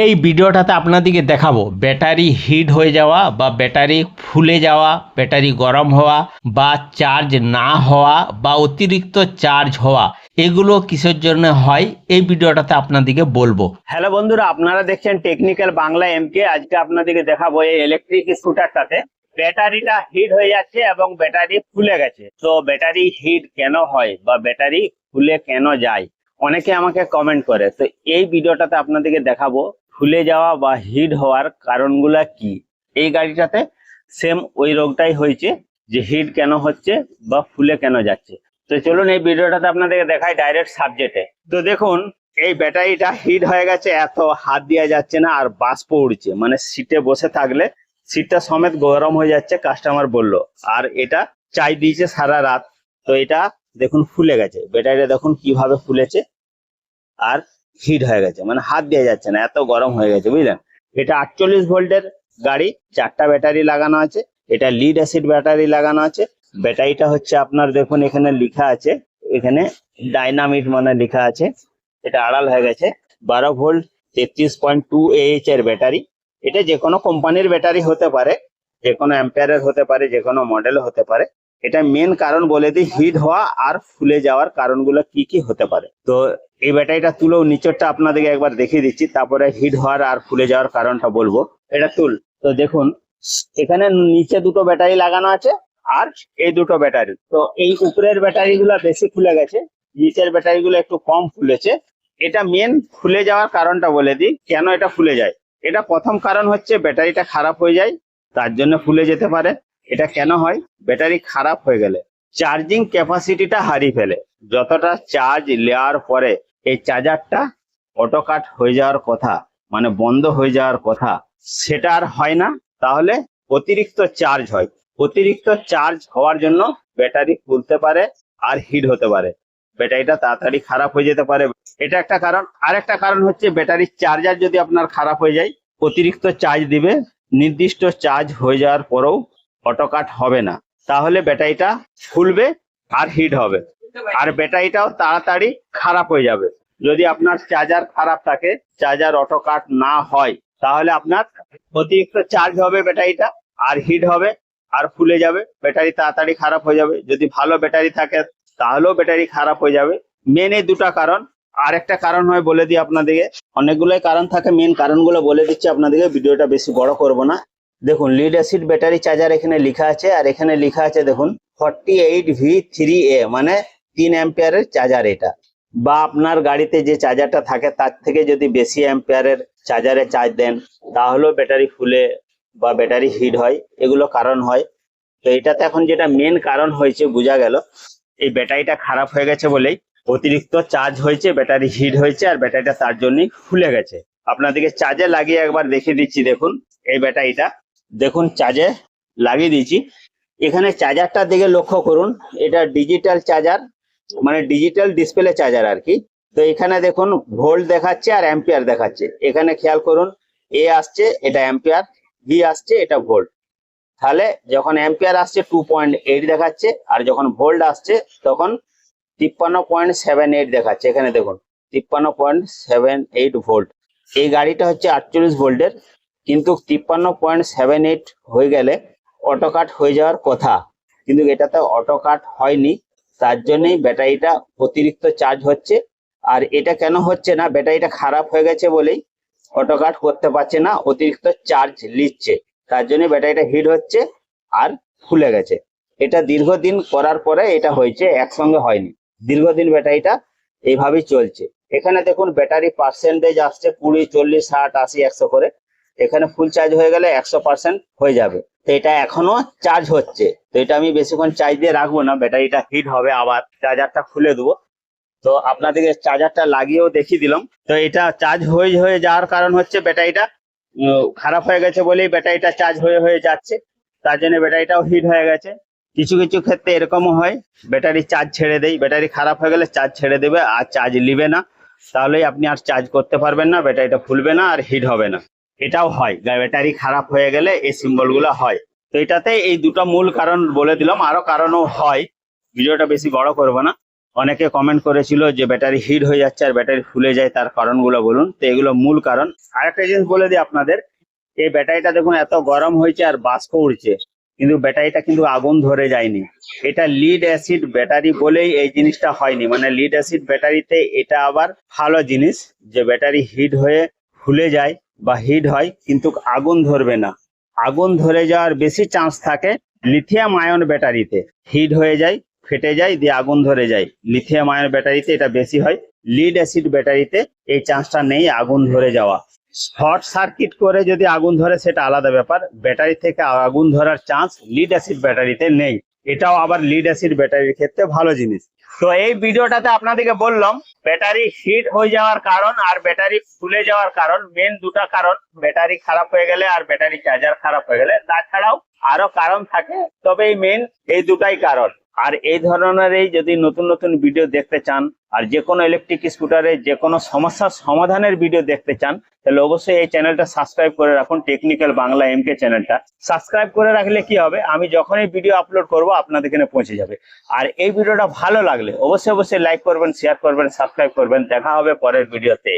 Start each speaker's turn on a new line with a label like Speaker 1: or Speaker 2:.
Speaker 1: এই ভিডিওটাতে আপনাদেরকে দেখাবো ব্যাটারি হিট হয়ে যাওয়া বা ব্যাটারি ফুলে যাওয়া, ব্যাটারি গরম হওয়া বা চার্জ না হওয়া বা অতিরিক্ত চার্জ হওয়া, এগুলো কিসের জন্য হয় এই ভিডিওটাতে আপনাদেরকে বলব।
Speaker 2: হ্যালো বন্ধুরা, আপনারা দেখছেন টেকনিক্যাল বাংলা এমকে। আজকে আপনাদেরকে দেখাবো এই ইলেকট্রিক স্কুটারটাতে ব্যাটারিটা হিট হয়ে যাচ্ছে এবং ব্যাটারি ফুলে গেছে। তো ব্যাটারি হিট কেন হয় বা ব্যাটারি ফুলে কেন যায়? অনেকে আমাকে কমেন্ট করে। তো এই ভিডিওটাতে আপনাদেরকে দেখাবো ফুলে যাওয়া বা হিট হওয়ার কারণগুলা কি? এই গাড়িটাতে সেম ওই রোগটাই হয়েছে যে হিট কেন হচ্ছে বা ফুলে কেন যাচ্ছে। তো চলুন এই ভিডিওটাতে আপনাদেরকে দেখাই ডাইরেক্ট সাবজেক্টে তো দেখুন, এই ব্যাটারিটা হিট হয়ে গেছে, এত হাত দেওয়া যাচ্ছে না আর বাষ্প উড়ছে মানে সিটে বসে থাকলে সিটটা সমেত গরম হয়ে যাচ্ছে কাস্টমার বলল। আর এটা চাই দিয়েছে সারা রাত। তো এটা দেখুন ফুলে গেছে। ব্যাটারিটা দেখুন কীভাবে ফুলেছে। আর হিট হয়ে গেছে মানে হাত দেওয়া যাচ্ছে না, এত গরম হয়ে গেছে, বুঝলেন? এটা আটচল্লিশ ভোল্টের গাড়ি, চারটা ব্যাটারি লাগানো আছে, এটা লিড অ্যাসিড ব্যাটারি লাগানো আছে, ব্যাটারিটা হচ্ছে আপনার দেখুন এখানে লেখা আছে, এখানে ডাইনামিট মানে লেখা আছে, এটা আড়াল হয়ে গেছে, বারো ভোল্ট তেত্রিশ পয়েন্ট টু এইচ এর ব্যাটারি, এটা যে কোনো কোম্পানির ব্যাটারি হতে পারে, যে কোনো অ্যাম্পিয়ারের হতে পারে, যে কোনো মডেল হতে পারে, এটা মেন কারণ বলে দিই, হিট হওয়া আর ফুলে যাওয়ার কারণগুলো কি কি হতে পারে। তো এই ব্যাটারিটা তুলেও নিচেরটা আপনাদেরকে একবার দেখিয়ে দিচ্ছি, তারপরে হিট হওয়ার আর ফুলে যাওয়ার কারণটা বলব। এটা তুল। তো দেখুন, এখানে নিচে দুটো ব্যাটারি লাগানো আছে আর এই দুটো ব্যাটারি। তো এই উপরের ব্যাটারি গুলো বেশি ফুলে গেছে, নিচের ব্যাটারি গুলো একটু কম ফুলেছে। এটা মেন ফুলে যাওয়ার কারণটা বলে দিই, কেন এটা ফুলে যায়? এটা প্রথম কারণ হচ্ছে ব্যাটারিটা খারাপ হয়ে যায়, তার জন্য ফুলে যেতে পারে। এটা কেন হয়? ব্যাটারি খারাপ হয়ে গেলে। চার্জিং ক্যাপাসিটিটা হারিয়ে ফেলে। যতটা চার্জ নেওয়ার পরে এই চার্জারটা অটো কাট হয়ে যাওয়ার কথা মানে বন্ধ হয়ে যাওয়ার কথা, সেটা আর হয় না। তাহলে অতিরিক্ত চার্জ হয়। অতিরিক্ত চার্জ হওয়ার জন্য ব্যাটারি ফুলতে পারে আর হিট হতে পারে। ব্যাটারিটা তাড়াতাড়ি খারাপ হয়ে যেতে পারে। এটা একটা কারণ। আর একটা কারণ হচ্ছে ব্যাটারির চার্জার যদি আপনার খারাপ হয়ে যায়, অতিরিক্ত চার্জ দিবে। নির্দিষ্ট চার্জ হয়ে যাওয়ার পরেও অটো কাট হবে না। তাহলে ব্যাটারিটা ফুলবে আর হিট হবে। আর ব্যাটারিটাও তাড়াতাড়ি খারাপ হয়ে যাবে। যদি আপনার চার্জার খারাপ থাকে চার্জার অটো কাট না হয় তাহলে আপনার অতিরিক্ত চার্জ হবে ব্যাটারিটা আর হিট হবে আর ফুলে যাবে ব্যাটারি তাড়াতাড়ি খারাপ হয়ে যাবে। যদি ভালো ব্যাটারি থাকে তাহলেও ব্যাটারি খারাপ হয়ে যাবে। মেন এই দুটা কারণ। আর একটা কারণ হয় বলে দিই আপনাদেরকে। অনেকগুলোই কারণ থাকে মেন কারণগুলো বলে দিচ্ছি আপনাদেরকে। ভিডিওটা বেশি বড় করব না। দেখুন লিড অ্যাসিড ব্যাটারি চার্জার এখানে লেখা আছে আর এখানে লেখা আছে দেখুন forty eight V three A মানে তিন অ্যাম্পিয়ারের চার্জার এটা। বা আপনার গাড়িতে যে চার্জারটা থাকে, তার থেকে যদি বেশি অ্যাম্পিয়ারের চার্জারে চার্জ দেন, তাহলেও ব্যাটারি ফুলে বা ব্যাটারি হিট হয়, এগুলো কারণ হয়। তো এটাতে এখন যেটা মেন কারণ হয়েছে, বোঝা গেল, এই ব্যাটারিটা খারাপ হয়ে গেছে বলেই অতিরিক্ত চার্জ হয়েছে ব্যাটারি হিট হয়েছে, আর ব্যাটারিটা তার জন্যই ফুলে গেছে। আপনাদেরকে চার্জে লাগিয়ে একবার দেখিয়ে দিচ্ছি, দেখুন, এই ব্যাটারিটা দেখুন চার্জে লাগিয়ে দিয়েছি। এখানে চার্জারটার দিকে লক্ষ্য করুন, এটা ডিজিটাল চার্জার মানে ডিজিটাল ডিসপ্লে চার্জার আর কি। তো এখানে দেখুন ভোল্ট দেখাচ্ছে আর অ্যাম্পিয়ার দেখাচ্ছে। এখানে খেয়াল করুন এ আসছে, এটা অ্যাম্পিয়ার বি আসছে, এটা ভোল্ট তাহলে যখন অ্যাম্পিয়ার আসছে টু পয়েন্ট এইট দেখাচ্ছে, আর যখন ভোল্ট আসছে, তখন তিপ্পান্ন পয়েন্ট সেভেন এইট দেখাচ্ছে। এখানে দেখুন, তিপ্পান্ন পয়েন্ট সেভেন এইট ভোল্ট এই গাড়িটা হচ্ছে আটচল্লিশ ভোল্টের কিন্তু তিপ্পান্ন পয়েন্ট সেভেন এইট হয়ে গেলে অটো কাট হয়ে যাওয়ার কথা। কিন্তু এটাতে অটো কাট হয়নি। তার জন্যই ব্যাটারিটা অতিরিক্ত চার্জ হচ্ছে। আর এটা কেন হচ্ছে না? ব্যাটারিটা খারাপ হয়ে গেছে বলেই অটো কাট করতে পারছে না, অতিরিক্ত চার্জ নিচ্ছে। তার জন্য ব্যাটারিটা হিট হচ্ছে আর ফুলে গেছে। এটা দীর্ঘদিন করার পরে এটা হয়েছে, একসঙ্গে হয়নি। দীর্ঘদিন ব্যাটারিটা এইভাবেই চলছে। এখানে দেখুন, ব্যাটারি পার্সেন্টেজ আসছে কুড়ি, চল্লিশ, ষাট, আশি, একশো করে। এখানে ফুল চার্জ হয়ে গেলে একশো পার্সেন্ট হয়ে যাবে। তো এটা এখনও চার্জ হচ্ছে। তো এটা আমি বেশিক্ষণ চার্জ দিয়ে রাখব না, ব্যাটারিটা হিট হবে আবার। চার্জারটা খুলে দেবো। তো আপনাদেরকে চার্জারটা লাগিয়েও দেখিয়ে দিলাম। তো এটা চার্জ হয়ে হয়ে যাওয়ার কারণ হচ্ছে ব্যাটারিটা খারাপ হয়ে গেছে বলেই ব্যাটারিটা চার্জ হয়ে হয়ে যাচ্ছে। তার জন্য ব্যাটারিটাও হিট হয়ে গেছে। কিছু কিছু ক্ষেত্রে এরকমও হয়, ব্যাটারি চার্জ ছেড়ে দেয় ব্যাটারি খারাপ হয়ে গেলে চার্জ ছেড়ে দেবে, আর চার্জ নিবে না। তাহলেই আপনি আর চার্জ করতে পারবেন না, ব্যাটারিটা ফুলবে না, আর হিট হবে না। এটাও হয়। ব্যাটারি খারাপ হয়ে গেলে এই সিম্বলগুলো হয়। তো এটাতে এই দুটো মূল কারণ বলে দিলাম। আরও কারণও হয়। ভিডিওটা বেশি বড় করব না। অনেকে কমেন্ট করেছিল যে ব্যাটারি হিট হয়ে যাচ্ছে আর ব্যাটারি ফুলে যায়, তার কারণগুলো বলুন। তো এগুলো মূল কারণ। আরেকটা জিনিস বলে দিই আপনাদের, এই ব্যাটারিটা দেখুন এত গরম হয়েছে আর বাষ্প উড়ছে, কিন্তু ব্যাটারিটা কিন্তু আগুন ধরে যায়নি। এটা লিড অ্যাসিড ব্যাটারি বলেই এই জিনিসটা হয়নি। মানে লিড অ্যাসিড ব্যাটারিতে এটা আবার ভালো জিনিস যে ব্যাটারি হিট হয়ে ফুলে যায়। বা হিট হয়, কিন্তু আগুন ধরবে না। আগুন ধরে যাওয়ার বেশি চান্স থাকে লিথিয়াম আয়ন ব্যাটারিতে। হিট হয়ে যায়, ফেটে যায়, দিয়ে আগুন ধরে যায়। লিথিয়াম আয়ন ব্যাটারিতে এটা বেশি হয় লিড অ্যাসিড ব্যাটারিতে এই চান্সটা নেই আগুন ধরে যাওয়া। শর্ট সার্কিট করে যদি আগুন ধরে, সেটা আলাদা ব্যাপার। ব্যাটারি থেকে আগুন ধরার চান্স লিড অ্যাসিড ব্যাটারিতে নেই। এটাও আবার লিড অ্যাসিড ব্যাটারির ক্ষেত্রে ভালো জিনিস। তো এই ভিডিওটাতে আপনাদেরকে বললাম ব্যাটারি হিট হয়ে যাওয়ার কারণ আর ব্যাটারি ফুলে যাওয়ার কারণ। মেন দুটা কারণ ব্যাটারি খারাপ হয়ে গেলে আর ব্যাটারি চার্জার খারাপ হয়ে গেলে। তাছাড়াও আরও কারণ থাকে, তবে এই মেন এই দুটাই কারণ। আর এই ধরনের এই যদি নতুন নতুন ভিডিও দেখতে চান, আর যে কোনো ইলেকট্রিক স্কুটারে যে কোনো সমস্যার সমাধানের ভিডিও দেখতে চান, তাহলে অবশ্যই এই চ্যানেলটা সাবস্ক্রাইব করে রাখুন টেকনিক্যাল বাংলা এমকে চ্যানেলটা সাবস্ক্রাইব করে রাখলে কি হবে? আমি যখনই ভিডিও আপলোড করব, আপনাদের এখানে পৌঁছে যাবে। আর এই ভিডিওটা ভালো লাগলে অবশ্যই অবশ্যই লাইক করবেন শেয়ার করবেন সাবস্ক্রাইব করবেন। দেখা হবে পরের ভিডিওতে